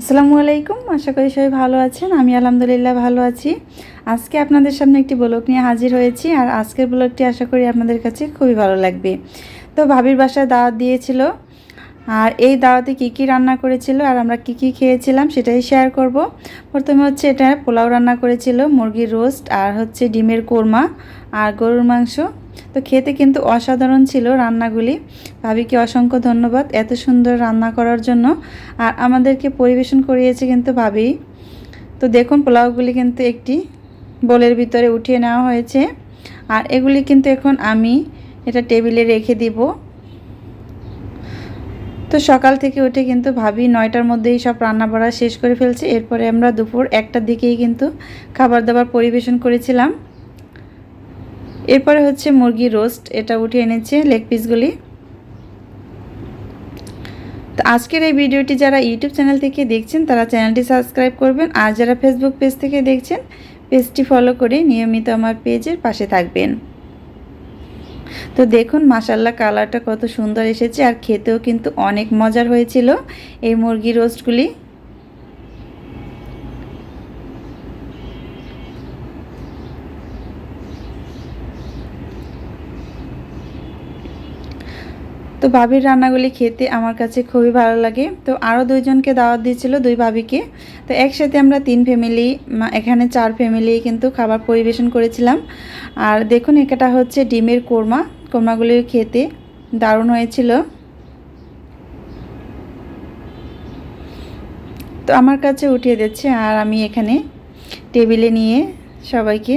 আসসালামু আলাইকুম, আশা করি সবাই ভালো আছেন। আমি আলহামদুলিল্লাহ ভালো আছি। আজকে আপনাদের সামনে একটি ব্লগ নিয়ে হাজির হয়েছি আর আজকের ব্লগটি আশা করি আপনাদের কাছে খুবই ভালো লাগবে। তো ভাবির বাসায় দাওয়াত দিয়েছিল আর এই দাওয়াতে কী কী রান্না করেছিল আর আমরা কী কী খেয়েছিলাম সেটাই শেয়ার করব। প্রথমে হচ্ছে এটা পোলাও রান্না করেছিল, মুরগির রোস্ট আর হচ্ছে ডিমের কোরমা আর গরুর মাংস। তো খেতে কিন্তু অসাধারণ ছিল রান্নাগুলি। ভাবিকে অসংখ্য ধন্যবাদ এত সুন্দর রান্না করার জন্য। আর আমাদেরকে পরিবেশন করিয়েছে কিন্তু ভাবি। তো দেখুন, পোলাওগুলি কিন্তু একটি বোলের ভিতরে উঠিয়ে নেওয়া হয়েছে। আর এগুলি কিন্তু এখন আমি এটা টেবিলে রেখে দিব। তো সকাল থেকে উঠে কিন্তু ভাবি নয়টার মধ্যেই সব রান্না বাড়া শেষ করে ফেলছে। এরপরে আমরা দুপুর একটার দিকেই কিন্তু খাবার দাবার পরিবেশন করেছিলাম। এরপরে হচ্ছে মুরগি রোস্ট, এটা উঠে এনেছে লেগ পিসগুলি। তো আজকের এই ভিডিওটি যারা ইউটিউব চ্যানেল থেকে দেখছেন, তারা চ্যানেলটি সাবস্ক্রাইব করবেন। আর যারা ফেসবুক পেজ থেকে দেখছেন পেজটি ফলো করে নিয়মিত আমার পেজের পাশে থাকবেন। তো দেখুন মাসাল্লা কালারটা কত সুন্দর এসেছে। আর খেতেও কিন্তু অনেক মজার হয়েছিল এই মুরগি রোস্টগুলি ভাবির রান্নাগুলি খেতে আমার কাছে খুবই ভালো লাগে। তো আরও দুইজনকে দাওয়াত দিয়েছিল দুই ভাবিকে। তো একসাথে আমরা তিন ফ্যামিলি এখানে চার ফ্যামিলি কিন্তু খাবার পরিবেশন করেছিলাম। আর দেখুন এটা হচ্ছে ডিমের কোরমা। কোরমাগুলি খেতে দারুণ হয়েছিল। তো আমার কাছে উঠিয়ে দিচ্ছে আর আমি এখানে টেবিলে নিয়ে সবাইকে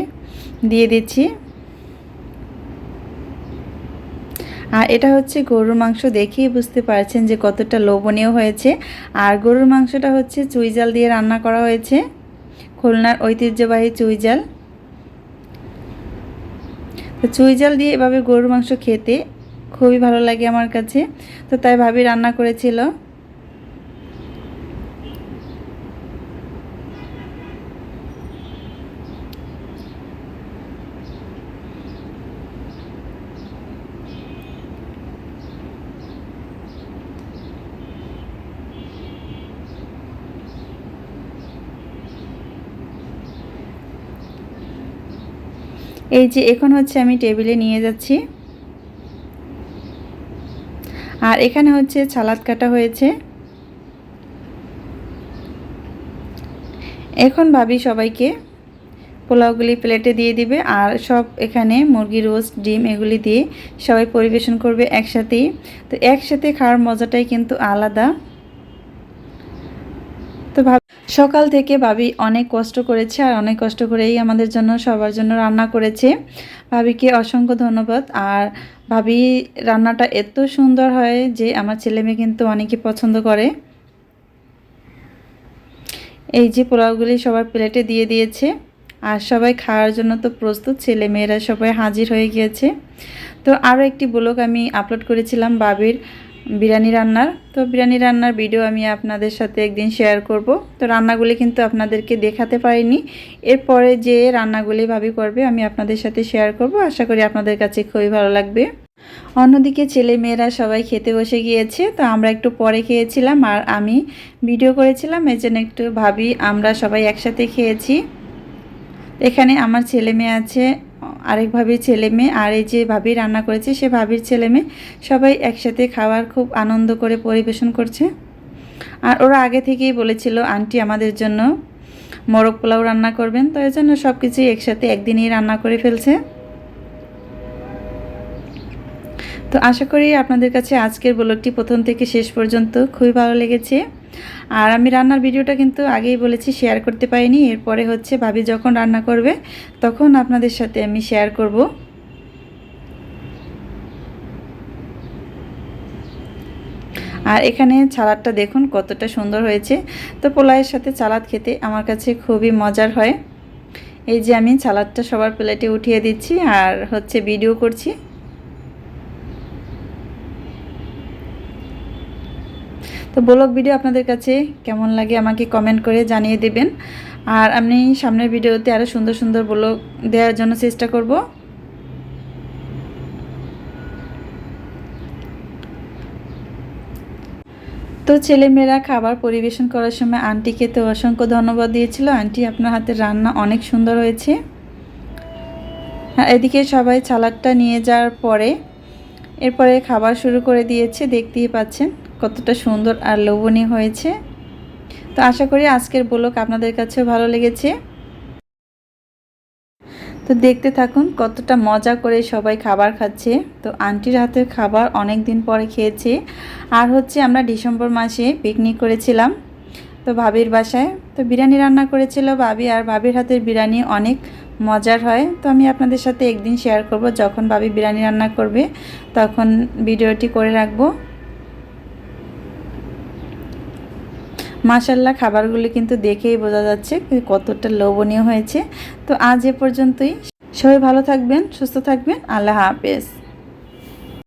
দিয়ে দিচ্ছি। আর এটা হচ্ছে গরুর মাংস দেখেই বুঝতে পারছেন যে কতটা লোভনীয় হয়েছে। আর গরুর মাংসটা হচ্ছে চুইজাল দিয়ে রান্না করা হয়েছে। খুলনার ঐতিহ্যবাহী চুইজাল তো চুইজাল দিয়ে এভাবে গরুর মাংস খেতে খুবই ভালো লাগে আমার কাছে। তো তাই ভাবি রান্না করেছিল। এই যে এখন হচ্ছে আমি টেবিলে নিয়ে যাচ্ছি। আর এখানে হচ্ছে ছালাদ কাটা হয়েছে। এখন ভাবি সবাইকে পোলাওগুলি প্লেটে দিয়ে দিবে আর সব এখানে মুরগি রোস্ট, ডিম এগুলি দিয়ে সবাই পরিবেশন করবে একসাথেই। তো একসাথে খাওয়ার মজাটাই কিন্তু আলাদা। সকাল থেকে ভাবি অনেক কষ্ট করেছে আর অনেক কষ্ট করেই আমাদের জন্য সবার জন্য রান্না করেছে। ভাবিকে অসংখ্য ধন্যবাদ। আর ভাবি, রান্নাটা এত সুন্দর হয় যে আমার ছেলে মেয়ে কিন্তু অনেকে পছন্দ করে। এই যে পোলাওগুলি সবার প্লেটে দিয়ে দিয়েছে। আর সবাই খাওয়ার জন্য তো প্রস্তুত, ছেলে মেয়েরা সবাই হাজির হয়ে গিয়েছে। তো আরও একটি ব্লগ আমি আপলোড করেছিলাম বাবির বিরিয়ানি রান্নার। তো বিরিয়ানি রান্নার ভিডিও আমি আপনাদের সাথে একদিন শেয়ার করব। তো রান্নাগুলি কিন্তু আপনাদেরকে দেখাতে পারিনি। এরপরে যে রান্নাগুলি ভাবি করবে, আমি আপনাদের সাথে শেয়ার করব। আশা করি আপনাদের কাছে খুবই ভালো লাগবে। অন্যদিকে ছেলে মেয়েরা সবাই খেতে বসে গিয়েছে, তো আমরা একটু পরে খেয়েছিলাম আর আমি ভিডিও করেছিলাম। এই জন্য একটু ভাবি, আমরা সবাই একসাথে খেয়েছি। এখানে আমার ছেলে মেয়ে আছে আরেক ভাবির ছেলে মেয়ে, আর এই যে ভাবি রান্না করেছে, সে ভাবির ছেলে মেয়ে সবাই একসাথে খাওয়ার খুব আনন্দ করে পরিবেশন করছে। আর ওরা আগে থেকেই বলেছিল, আন্টি, আমাদের জন্য মোরগ পোলাও রান্না করবেন। তো এই জন্য সব কিছুই একসাথে একদিনই রান্না করে ফেলছে। তো আশা করি আপনাদের কাছে আজকের ব্লগটি প্রথম থেকে শেষ পর্যন্ত খুবই ভালো লেগেছে। আর আমি রান্নার ভিডিওটা কিন্তু আগেই বলেছি শেয়ার করতে পারিনি। এরপরে হচ্ছে ভাবি যখন রান্না করবে, তখন আপনাদের সাথে আমি শেয়ার করব। আর এখানে ছালাদটা দেখুন কতটা সুন্দর হয়েছে। তো পোলাইয়ের সাথে সালাদ খেতে আমার কাছে খুবই মজার হয়। এই যে আমি ছালাদটা সবার প্লেটে উঠিয়ে দিচ্ছি আর হচ্ছে ভিডিও করছি। তো ব্লগ ভিডিও আপনাদের কাছে কেমন লাগে আমাকে কমেন্ট করে জানিয়ে দেবেন। আর আমি সামনের ভিডিওতে আরও সুন্দর সুন্দর ব্লগ দেওয়ার জন্য চেষ্টা করব। তো ছেলেমেয়েরা খাবার পরিবেশন করার সময় আন্টিকে তো অসংখ্য ধন্যবাদ দিয়েছিল। আন্টি আপনার হাতের রান্না অনেক সুন্দর হয়েছে। হ্যাঁ এদিকে সবাই সালাডটা নিয়ে যাওয়ার পরে এরপরে খাবার শুরু করে দিয়েছে, দেখতেই পাচ্ছেন। কতটা সুন্দর আর লোভনীয় হয়েছে। তো আশা করি আজকের ব্লগ আপনাদের কাছেও ভালো লেগেছে। তো দেখতে থাকুন কতটা মজা করে সবাই খাবার খাচ্ছে। তো আন্টির হাতের খাবার অনেক দিন পরে খেয়েছে। আর হচ্ছে আমরা ডিসেম্বর মাসে পিকনিক করেছিলাম। তো ভাবির বাসায় তো বিরিয়ানি রান্না করেছিল ভাবি আর ভাবির হাতের বিরিয়ানি অনেক মজার হয়। তো আমি আপনাদের সাথে একদিন শেয়ার করব যখন ভাবি বিরিয়ানি রান্না করবে তখন ভিডিওটি করে রাখব। মাশাল্লাহ খাবারগুলি কিন্তু দেখেই বোঝা যাচ্ছে কতটা লোভনীয় হয়েছে। তো আজ এ পর্যন্তই। সবাই ভালো থাকবেন, সুস্থ থাকবেন। আল্লাহ হাফেজ।